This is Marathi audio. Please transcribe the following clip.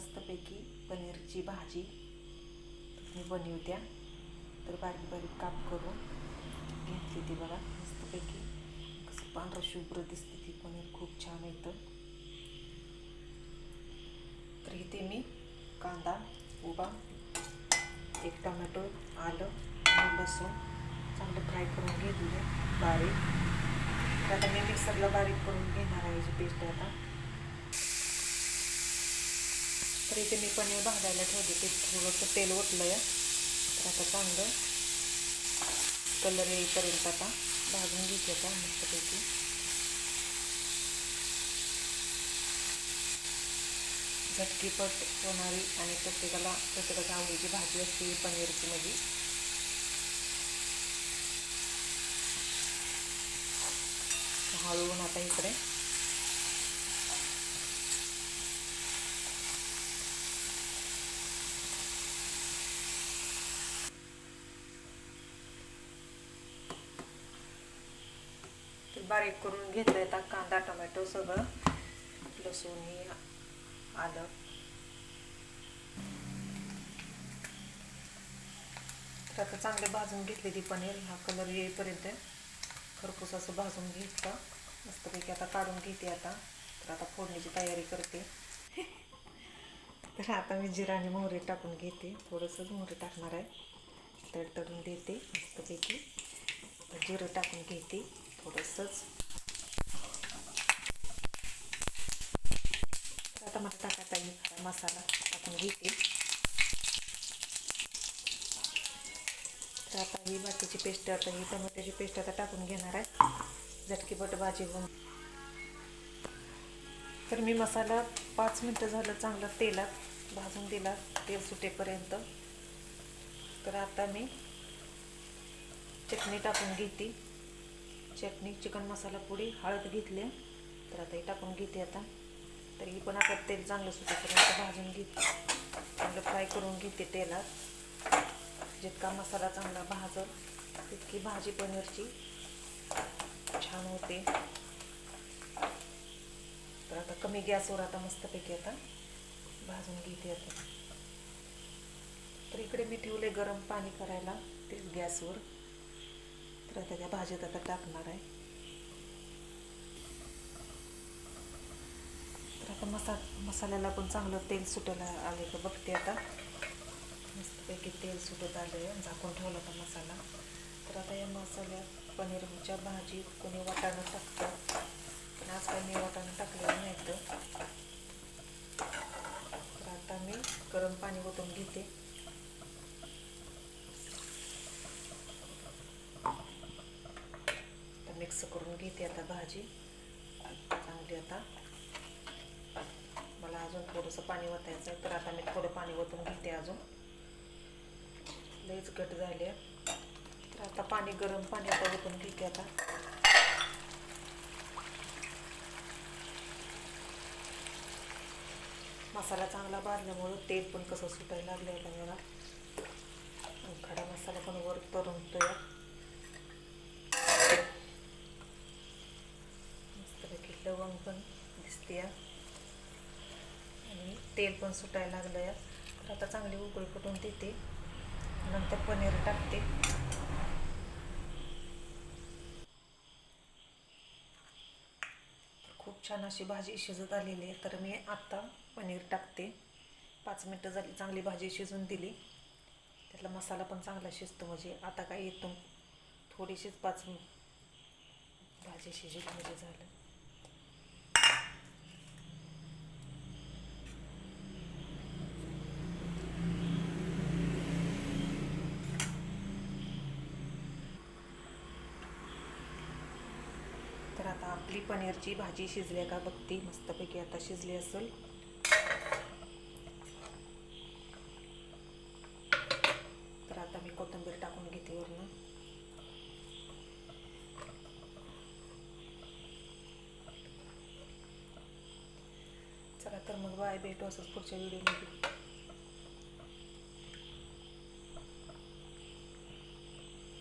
मस्तपैकी पनीरची भाजी मी बनवत्या. तर बारीक बारीक काप करून घेतली ती बघा मस्तपैकी. कसं पांढरं शुभ्र दिसते ती पनीर खूप छान येतं. तर इथे मी कांदा उभा एक टोमॅटो आलं लसूण चांगलं फ्राय करून घेतलं बारीक. तर आता मी मिक्सरला बारीक करून घेणार आहे जी पेस्ट आता. तर इथे मी पनीर भाजायला ठेवले ते थोडंसं तेल ओतलं आहे तर आता चांगलं कलर येईपर्यंत आता भाजून घेते का मस्तपैकी. झटकीपट होणारी आणि प्रत्येकाला प्रत्येकाच्या आवडीची भाजी असते पनीरची मध्ये हळूहळू आता इकडे ते बारीक करून घेतलं आता कांदा टोमॅटो सगळं लसूण हे आलं. तर आता चांगले भाजून घेतलेली पनीर हा कलर येईपर्यंत खरपूस असं भाजून घेतलं. मस्तपैकी आता काढून घेते आता. तर आता फोडणीची तयारी करते. तर आता मी जिरा आणि मोहरी टाकून घेते. थोडंसंच मोहरी टाकणार आहे. तडतडून देते मस्तपैकी. जिरं टाकून घेते. थोडंसंच तर आता मला टाकायचा येईल मसाला टाकून घेते तर आता ही बाकीची पेस्ट आता ही टमाट्याची पेस्ट आता टाकून घेणार आहे झटकीपट भाजी होऊन तर मी मसाला पाच मिनटं झालं चांगला तेलात भाजून दिला तेल सुटेपर्यंत तर आता मी चटणी टाकून घेते चटणी चिकन मसाला पुडी हळद घेतली. तर आता हे टाकून घेते आता. तर ही पण आता तेल चांगलं सुटेपर्यंत भाजून घेते. चांगलं फ्राय करून घेते तेलात. जितका मसाला चांगला भाजत तितकी भाजी पनीरची छान होते. तर आता कमी गॅसवर आता मस्तपैकी आता भाजून घेते आता. तर इकडे मी ठेवले गरम पाणी करायला तेच गॅसवर. तर आता त्या भाजीत आता टाकणार आहे. तर आता मसा मसाल्याला पण चांगलं तेल सुटायला आले का बघते आता. मस्तपैकी तेल सुटत आले झाकून ठेवला होता मसाला. तर आता या मसाल्यात पनीरच्या भाजीत कोणी वाटाणं टाकतात पण आज काही मी वाटाणं टाकलेलं नाही तर आता मी गरम पाणी ओतून घेते. मिक्स करून घेते आता भाजी. चांगली आता. मला अजून थोडंसं पाणी ओतायचं आहे तर आता मी थोडं पाणी ओतून घेते अजून. लईच घट झाले तर आता पाणी गरम पाणी आता ओतून घेते आता. मसाला चांगला भाजल्यामुळं तेल पण कसं सुटायला लागलं आहे मला खडा मसाला पण वर तरंगतोय मस्तपैकी लवंग पण दिसते आणि तेल पण सुटायला लागलं आहे तर आता चांगली उकळी फुटून देते. नंतर पनीर टाकते. खूप छान अशी भाजी शिजत आलेली आहे. तर मी आत्ता पनीर टाकते. पाच मिनटं झाली चांगली भाजी शिजून दिली. त्यातला मसाला पण चांगला शिजतो. म्हणजे आता काय येतो थोडीशीच पाच भाजी शिजली म्हणजे झालं. तर आता आपली पनीरची भाजी शिजली का? बघते मस्तपैकी आता शिजली असेल. तर आता मी कोथिंबीर टाकून घेते वरून. चला तर मग बाय भेटू असंच पुढच्या व्हिडिओमध्ये